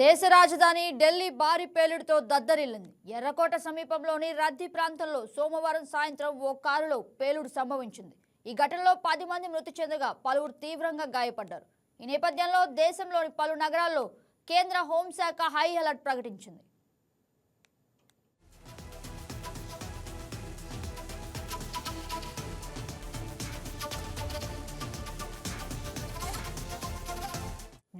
దేశ రాజధాని ఢిల్లీ భారీ పేలుడుతో దద్దరిల్లింది. ఎర్రకోట సమీపంలోని రద్దీ ప్రాంతంలో సోమవారం సాయంత్రం ఓ కారులో పేలుడు సంభవించింది. ఈ ఘటనలో పది మంది మృతి చెందగా పలువురు తీవ్రంగా గాయపడ్డారు. ఈ నేపథ్యంలో దేశంలోని పలు నగరాల్లో కేంద్ర హోంశాఖ హై అలర్ట్ ప్రకటించింది.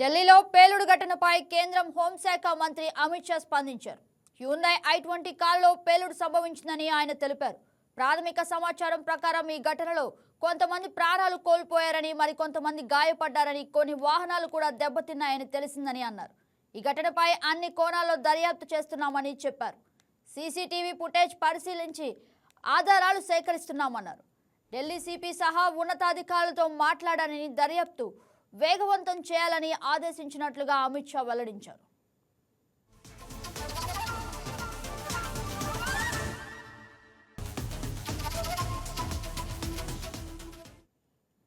ఢిల్లీలో పేలుడు ఘటనపై కేంద్రం హోంశాఖ మంత్రి అమిత్ షా స్పందించారు. హ్యూందాయ్ ఐ ట్వంటీ కారులో పేలుడు సంభవించిందని ఆయన తెలిపారు. ప్రాథమిక సమాచారం ప్రకారం ఈ ఘటనలో కొంతమంది ప్రాణాలు కోల్పోయారని మరికొంతమంది గాయపడ్డారని కొన్ని వాహనాలు కూడా దెబ్బతిన్నాయని తెలిసిందని అన్నారు. ఈ ఘటనపై అన్ని కోణాల్లో దర్యాప్తు చేస్తున్నామని చెప్పారు. సీసీటీవీ ఫుటేజ్ పరిశీలించి ఆధారాలు సేకరిస్తున్నామన్నారు. ఢిల్లీ సిపి సహా ఉన్నతాధికారులతో మాట్లాడానని దర్యాప్తు వేగవంతం చేయాలని ఆదేశించినట్లుగా అమిత్ షా వెల్లడించారు.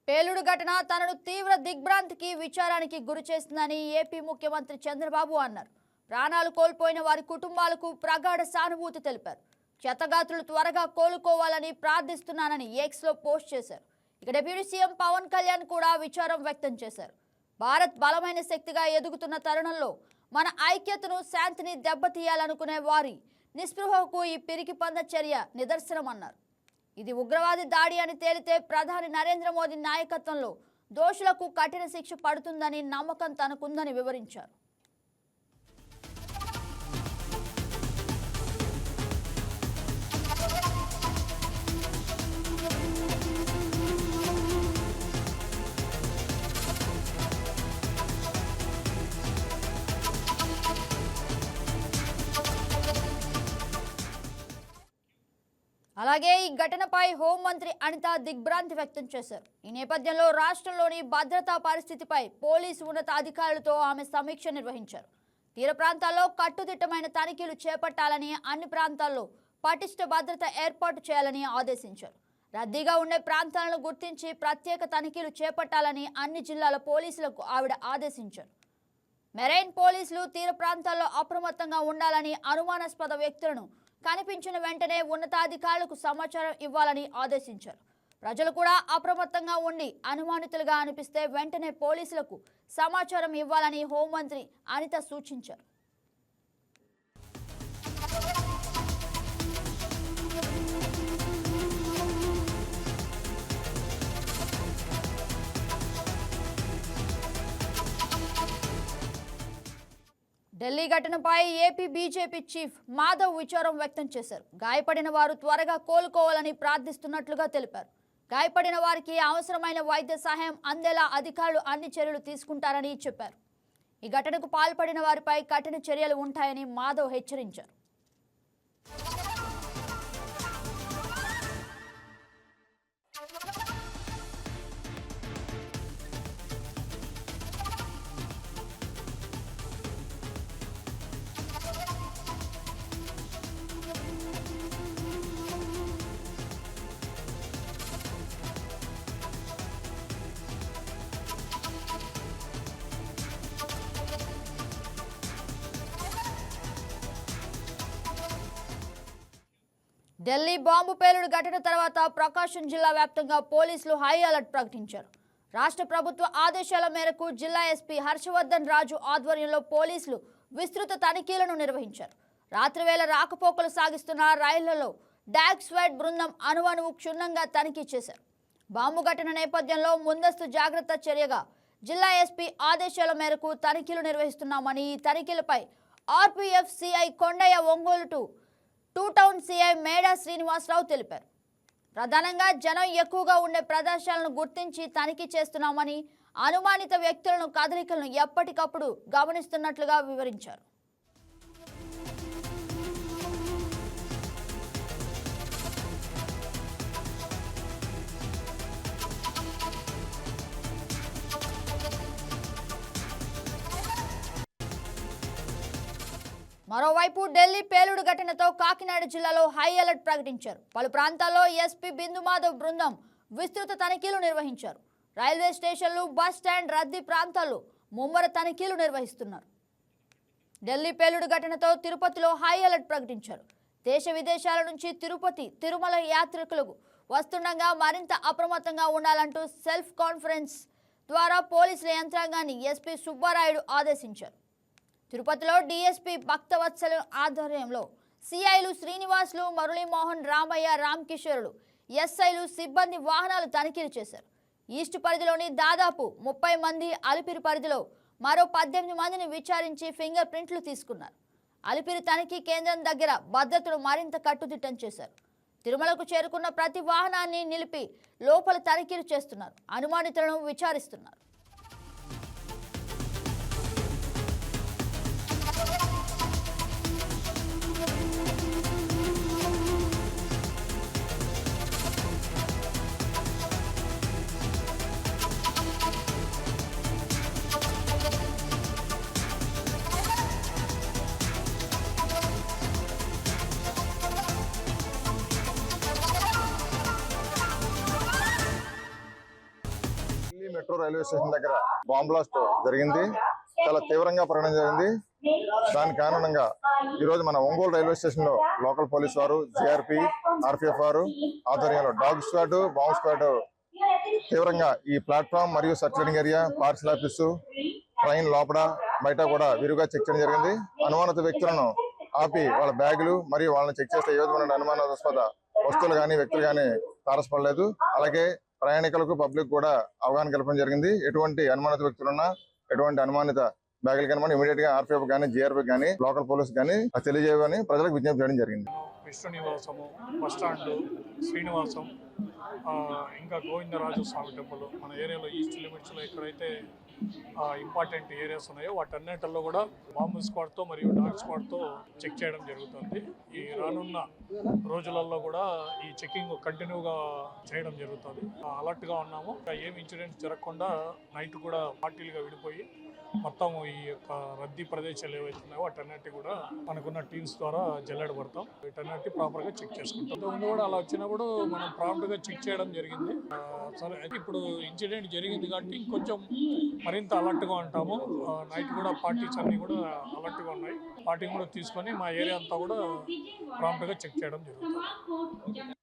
పేలుడు ఘటన తనను తీవ్ర దిగ్భ్రాంతికి విచారానికి గురి చేస్తుందని ఏపీ ముఖ్యమంత్రి చంద్రబాబు అన్నారు. ప్రాణాలు కోల్పోయిన వారి కుటుంబాలకు ప్రగాఢ సానుభూతి తెలిపారు. క్షతగాత్రులు త్వరగా కోలుకోవాలని ప్రార్థిస్తున్నానని ఎక్స్లో పోస్ట్ చేశారు. ఇక డిప్యూటీ సీఎం పవన్ కళ్యాణ్ కూడా విచారం వ్యక్తం చేశారు. భారత్ బలమైన శక్తిగా ఎదుగుతున్న తరుణంలో మన ఐక్యతను శాంతిని దెబ్బతీయాలనుకునే వారి నిస్పృహకు ఈ పిరికి పంద చర్య నిదర్శనమన్నారు. ఇది ఉగ్రవాది దాడి అని తేలితే ప్రధాని నరేంద్ర మోదీ నాయకత్వంలో దోషులకు కఠిన శిక్ష పడుతుందని నమ్మకం తనకుందని వివరించారు. అలాగే ఈ ఘటనపై హోంమంత్రి అనిత దిగ్భ్రాంతి వ్యక్తం చేశారు. ఈ నేపథ్యంలో రాష్ట్రంలోని భద్రతా పరిస్థితిపై పోలీసు ఉన్నతాధికారులతో ఆమె సమీక్ష నిర్వహించారు. తీర ప్రాంతాల్లో కట్టుదిట్టమైన తనిఖీలు చేపట్టాలని అన్ని ప్రాంతాల్లో పటిష్ట భద్రత ఏర్పాటు చేయాలని ఆదేశించారు. రద్దీగా ఉండే ప్రాంతాలను గుర్తించి ప్రత్యేక తనిఖీలు చేపట్టాలని అన్ని జిల్లాల పోలీసులకు ఆవిడ ఆదేశించారు. మెరైన్ పోలీసులు తీర ప్రాంతాల్లో అప్రమత్తంగా ఉండాలని అనుమానాస్పద వ్యక్తులను కనిపించిన వెంటనే ఉన్నతాధికారులకు సమాచారం ఇవ్వాలని ఆదేశించారు. ప్రజలు కూడా అప్రమత్తంగా ఉండి అనుమానితులుగా అనిపిస్తే వెంటనే పోలీసులకు సమాచారం ఇవ్వాలని హోంమంత్రి అనిత సూచించారు. ఢిల్లీ ఘటనపై ఏపీ బీజేపీ చీఫ్ మాధవ్ విచారం వ్యక్తం చేశారు. గాయపడిన వారు త్వరగా కోలుకోవాలని ప్రార్థిస్తున్నట్లుగా తెలిపారు. గాయపడిన వారికి అవసరమైన వైద్య సహాయం అందేలా అధికారులు అన్ని చర్యలు తీసుకుంటారని చెప్పారు. ఈ ఘటనకు పాల్పడిన వారిపై కఠిన చర్యలు ఉంటాయని మాధవ్ హెచ్చరించారు. ఢిల్లీ బాంబు పేలుడు ఘటన తర్వాత ప్రకాశం జిల్లా వ్యాప్తంగా పోలీసులు హై అలర్ట్ ప్రకటించారు. రాష్ట్ర ప్రభుత్వ ఆదేశాల మేరకు జిల్లా ఎస్పీ హర్షవర్ధన్ రాజు ఆధ్వర్యంలో పోలీసులు విస్తృత తనిఖీలను నిర్వహించారు. రాత్రివేళ రాకపోకలు సాగిస్తున్న రైళ్ళలో డాక్స్వాడ్ బృందం అణువణువు క్షుణ్ణంగా తనిఖీ చేశారు. బాంబు ఘటన నేపథ్యంలో ముందస్తు జాగ్రత్త చర్యగా జిల్లా ఎస్పీ ఆదేశాల మేరకు తనిఖీలు నిర్వహిస్తున్నామని ఈ తనిఖీలపై RPF CI Kondaiah Ongole two town CI Meda Srinivasarao తెలిపారు. ప్రధానంగా జనం ఎక్కువగా ఉండే ప్రదేశాలను గుర్తించి తనిఖీ చేస్తున్నామని అనుమానిత వ్యక్తులను కదలికలను ఎప్పటికప్పుడు గమనిస్తున్నట్లుగా వివరించారు. మరోవైపు ఢిల్లీ పేలుడు ఘటనతో కాకినాడ జిల్లాలో హై అలర్ట్ ప్రకటించారు. పలు ప్రాంతాల్లో ఎస్పీ బిందుమాధవ్ బృందం విస్తృత తనిఖీలు నిర్వహించారు. రైల్వే స్టేషన్లు బస్ స్టాండ్ రద్దీ ప్రాంతాల్లో ముమ్మర తనిఖీలు నిర్వహిస్తున్నారు. ఢిల్లీ పేలుడు ఘటనతో తిరుపతిలో హై అలర్ట్ ప్రకటించారు. దేశ విదేశాల నుంచి తిరుపతి తిరుమల యాత్రికులకు వస్తుండగా మరింత అప్రమత్తంగా ఉండాలంటూ సెల్ఫ్ కాన్ఫరెన్స్ ద్వారా పోలీసుల యంత్రాంగాన్ని ఎస్పీ సుబ్బారాయుడు ఆదేశించారు. తిరుపతిలో డీఎస్పీ భక్తవత్సల ఆధ్వర్యంలో సిఐలు శ్రీనివాసులు మురళీమోహన్ రామయ్య రామకిషోరులు ఎస్ఐలు సిబ్బంది వాహనాలు తనిఖీలు చేశారు. ఈస్ట్ పరిధిలోని దాదాపు ముప్పై మంది అలిపిరి పరిధిలో మరో పద్దెనిమిది మందిని విచారించి ఫింగర్ ప్రింట్లు తీసుకున్నారు. అలిపిరి తనిఖీ కేంద్రం దగ్గర భద్రతను మరింత కట్టుదిట్టం చేశారు. తిరుమలకు చేరుకున్న ప్రతి వాహనాన్ని నిలిపి లోపల తనిఖీలు చేస్తున్నారు. అనుమానితులను విచారిస్తున్నారు. ఢిల్లీ రైల్వే స్టేషన్ దగ్గర బాంబ్ బ్లాస్ట్ జరిగింది. చాలా తీవ్రంగా పరిణామం జరిగింది. దాని కారణంగా ఈ రోజు మన ఒంగోలు రైల్వే స్టేషన్లో లోకల్ పోలీస్ వారు జిఆర్పి ఆర్పిఎఫ్ వారు ఆధ్వర్యంలో డాగ్ స్క్వాడ్ బాంబ్ స్క్వాడ్ తీవ్రంగా ఈ ప్లాట్ఫామ్ మరియు circulating area parcel office train లోపల బయట కూడా విరుగా చెక్ చేయడం జరిగింది. అనుమానిత వ్యక్తులను ఆపి వాళ్ళ బ్యాగులు మరియు వాళ్ళని చెక్ చేస్తే ఏ విధమైన అనుమానాస్పద వస్తువులు కానీ వ్యక్తులు కానీ తారసపడలేదు. అలాగే ప్రయాణికులకు పబ్లిక్ కూడా అవగాహన కల్పడం జరిగింది. ఎటువంటి అనుమానిత వ్యక్తులున్నా ఎటువంటి అనుమానిత బ్యాగులు కనుమని ఇమీడియట్గా ఆర్పీఎఫ్ కానీ జిఆర్పి కానీ లోకల్ పోలీస్ కానీ తెలియజేయమని ప్రజలకు విజ్ఞప్తి చేయడం జరిగింది. విష్ణు నివాసము బస్ స్టాండ్ శ్రీనివాసం ఇంకా గోవిందరాజు స్వామి టెంపుల్ మన ఏరియాలో ఈస్ట్ లిమిట్స్లో ఎక్కడైతే ఇంపార్టెంట్ ఏరియాస్ ఉన్నాయో వాటన్నిటిలో కూడా బాంబు స్క్వాడ్తో మరియు డాగ్ స్క్వాడ్తో చెక్ చేయడం జరుగుతుంది. ఈ రానున్న రోజులలో కూడా ఈ చెకింగ్ కంటిన్యూగా చేయడం జరుగుతుంది. అలర్ట్గా ఉన్నాము. ఏం ఇన్సిడెంట్స్ జరగకుండా నైట్ కూడా పార్టీలుగా విడిపోయి మొత్తం ఈ యొక్క రద్దీ ప్రదేశాలు ఏవైతే ఉన్నాయో వాటన్నిటి కూడా మనకున్న టీమ్స్ ద్వారా జల్లెడ పడతాం వీటన్నిటి ప్రాపర్గా చెక్ చేసుకుంటాం. ముందు కూడా అలా వచ్చినప్పుడు మనం ప్రాంప్ట్గా చెక్ చేయడం జరిగింది. సరే అయితే ఇప్పుడు ఇన్సిడెంట్ జరిగింది కాబట్టి ఇంకొంచెం మరింత అలర్ట్గా ఉంటాము. నైట్ కూడా పార్టీస్ అన్నీ కూడా అలర్ట్గా ఉన్నాయి. పార్టీ కూడా తీసుకొని మా ఏరియా అంతా కూడా ప్రాంప్ట్గా చెక్ చేయడం జరుగుతుంది.